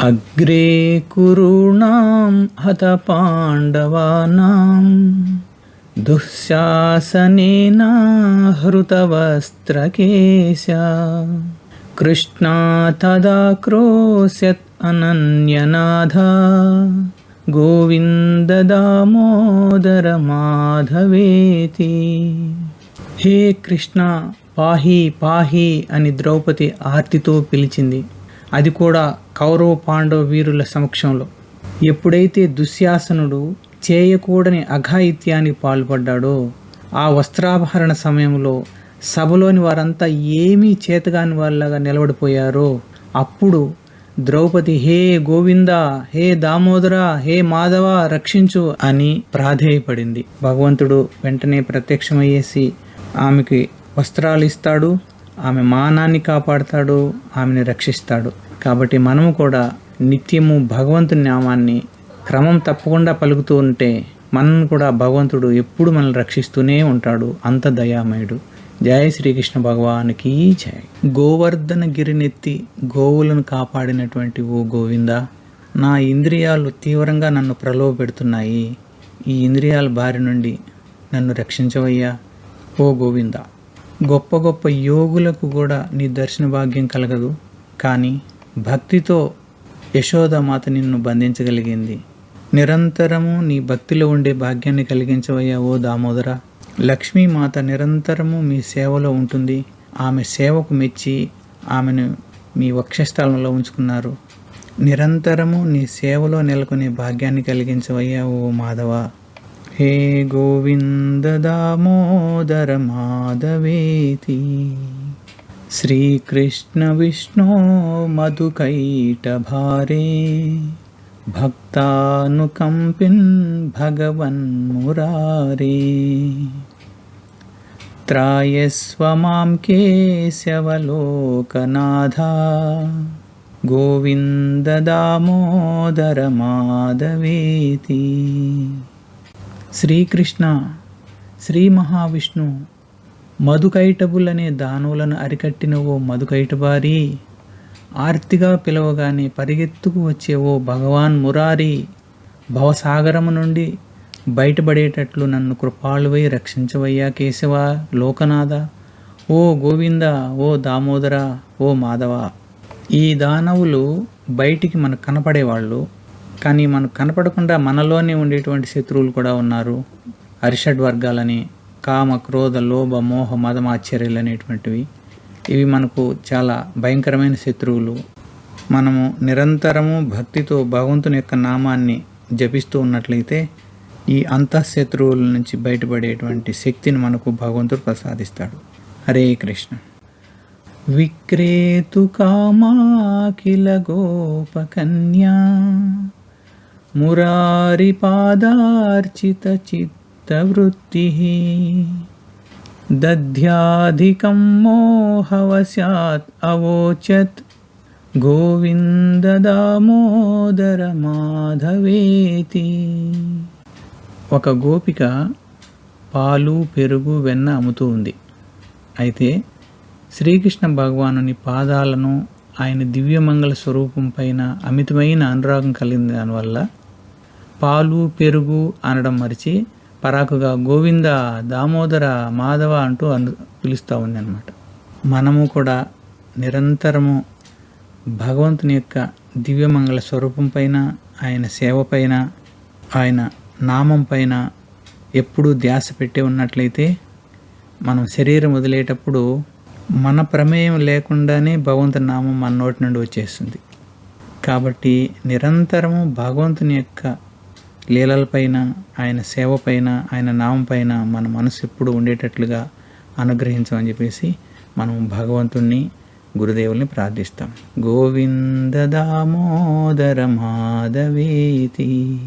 అగ్రే కురుణాం హతపాండవానాం దుశ్శాసనేన హృతవస్త్రకేశ కృష్ణా తదా క్రోశత్ అనన్యనాథ గోవింద దామోదర మాధవేతి. హే కృష్ణ పాహి పాహి అని ద్రౌపది ఆర్తితో పిలిచింది. అది కూడా కౌరవ పాండవ వీరుల సమక్షంలో. ఎప్పుడైతే దుశ్శాసనుడు చేయకూడని అఘాయిత్యానికి పాల్పడ్డాడో ఆ వస్త్రాపహరణ సమయంలో సభలోని వారంతా ఏమీ చేతగాని వాళ్ళగా నిలబడిపోయారో అప్పుడు ద్రౌపది హే గోవింద హే దామోదర హే మాధవ రక్షించు అని ప్రాధేయపడింది. భగవంతుడు వెంటనే ప్రత్యక్షమయ్యేసి ఆమెకి వస్త్రాలు ఇస్తాడు ఆమె మానాన్ని కాపాడుతాడు ఆమెని రక్షిస్తాడు. కాబట్టి మనము కూడా నిత్యము భగవంతుని నామాన్ని క్రమం తప్పకుండా పలుకుతూ ఉంటే మనం కూడా భగవంతుడు ఎప్పుడు మనల్ని రక్షిస్తూనే ఉంటాడు. అంత దయామయుడు. జయ శ్రీకృష్ణ భగవానికి జయ గోవర్ధన గిరినెత్తి గోవులను కాపాడినటువంటి ఓ గోవింద నా ఇంద్రియాలు తీవ్రంగా నన్ను ప్రలోభపెడుతున్నాయి. ఈ ఇంద్రియాల బారి నుండి నన్ను రక్షించవయ్యా ఓ గోవింద. గొప్ప గొప్ప యోగులకు కూడా నీ దర్శన భాగ్యం కలగదు. కానీ భక్తితో యశోదమాత నిన్ను బంధించగలిగింది. నిరంతరము నీ భక్తిలో ఉండే భాగ్యాన్ని కలిగించవయ్యా ఓ దామోదర. లక్ష్మీమాత నిరంతరము మీ సేవలో ఉంటుంది. ఆమె సేవకు మెచ్చి ఆమెను మీ వక్షస్థలంలో ఉంచుకున్నారు. నిరంతరము నీ సేవలో నెలకొనే భాగ్యాన్ని కలిగించవయ్యా ఓ మాధవ. హే గోవింద దామోదర మాధవేతి. శ్రీకృష్ణ విష్ణు మధుకైటభారే భక్తానుకంపిన్ భగవన్ మురారే త్రాయస్వ మాం కేశవలోకనాథ గోవింద మధుకైటబులనే దానవులను అరికట్టిన ఓ మధుకైటబారి ఆర్తిగా పిలవగానే పరిగెత్తుకు వచ్చే ఓ భగవాన్ మురారి భవసాగరము నుండి బయటపడేటట్లు నన్ను కృపాళువై రక్షించవయ్యా కేశవ లోకనాథ ఓ గోవింద ఓ దామోదర ఓ మాధవ. ఈ దానవులు బయటికి మనకు కనపడేవాళ్ళు కానీ మనకు కనపడకుండా మనలోనే ఉండేటువంటి శత్రువులు కూడా ఉన్నారు అరిషడ్ వర్గాలని కామ క్రోధ లోభ మోహ మదమాశ్చర్యలు అనేటువంటివి. ఇవి మనకు చాలా భయంకరమైన శత్రువులు. మనము నిరంతరము భక్తితో భగవంతుని యొక్క నామాన్ని జపిస్తూ ఉన్నట్లయితే ఈ అంతఃశత్రువుల నుంచి బయటపడేటువంటి శక్తిని మనకు భగవంతుడు ప్రసాదిస్తాడు. హరే కృష్ణ. విక్రేతు కామాఖిల గోపకన్యా మురారిపాదార్చిత చిత్ దధ్యాధికం మోహవశాత్ అవోచత్ గోవింద దామోదర మాధవేతి ఒక గోపిక పాలు పెరుగు వెన్న అమ్ముతూ ఉంది. అయితే శ్రీకృష్ణ భగవానుని పాదాలను ఆయన దివ్యమంగళ స్వరూపం పైన అమితమైన అనురాగం కలిగిన దానివల్ల పాలు పెరుగు అనడం మరిచి పరాకుగా గోవింద దామోదర మాధవ అంటూ అందు పిలుస్తూ ఉంది అనమాట మనము కూడా నిరంతరము భగవంతుని యొక్క దివ్యమంగళ స్వరూపం పైన ఆయన సేవ పైన ఆయన నామం పైన ఎప్పుడూ ధ్యాస పెట్టి ఉన్నట్లయితే మనం శరీరం వదిలేటప్పుడు మన ప్రమేయం లేకుండానే భగవంతుని నామం మన నోటి నుండి వచ్చేస్తుంది. కాబట్టి నిరంతరము భగవంతుని యొక్క లీలలపైన ఆయన సేవ పైన ఆయన నామం పైన మన మనసు ఎప్పుడు ఉండేటట్లుగా అనుగ్రహించమని చెప్పేసి మనం భగవంతుణ్ణి గురుదేవుల్ని ప్రార్థిస్తాం. గోవింద దామోదర మాధవేతి.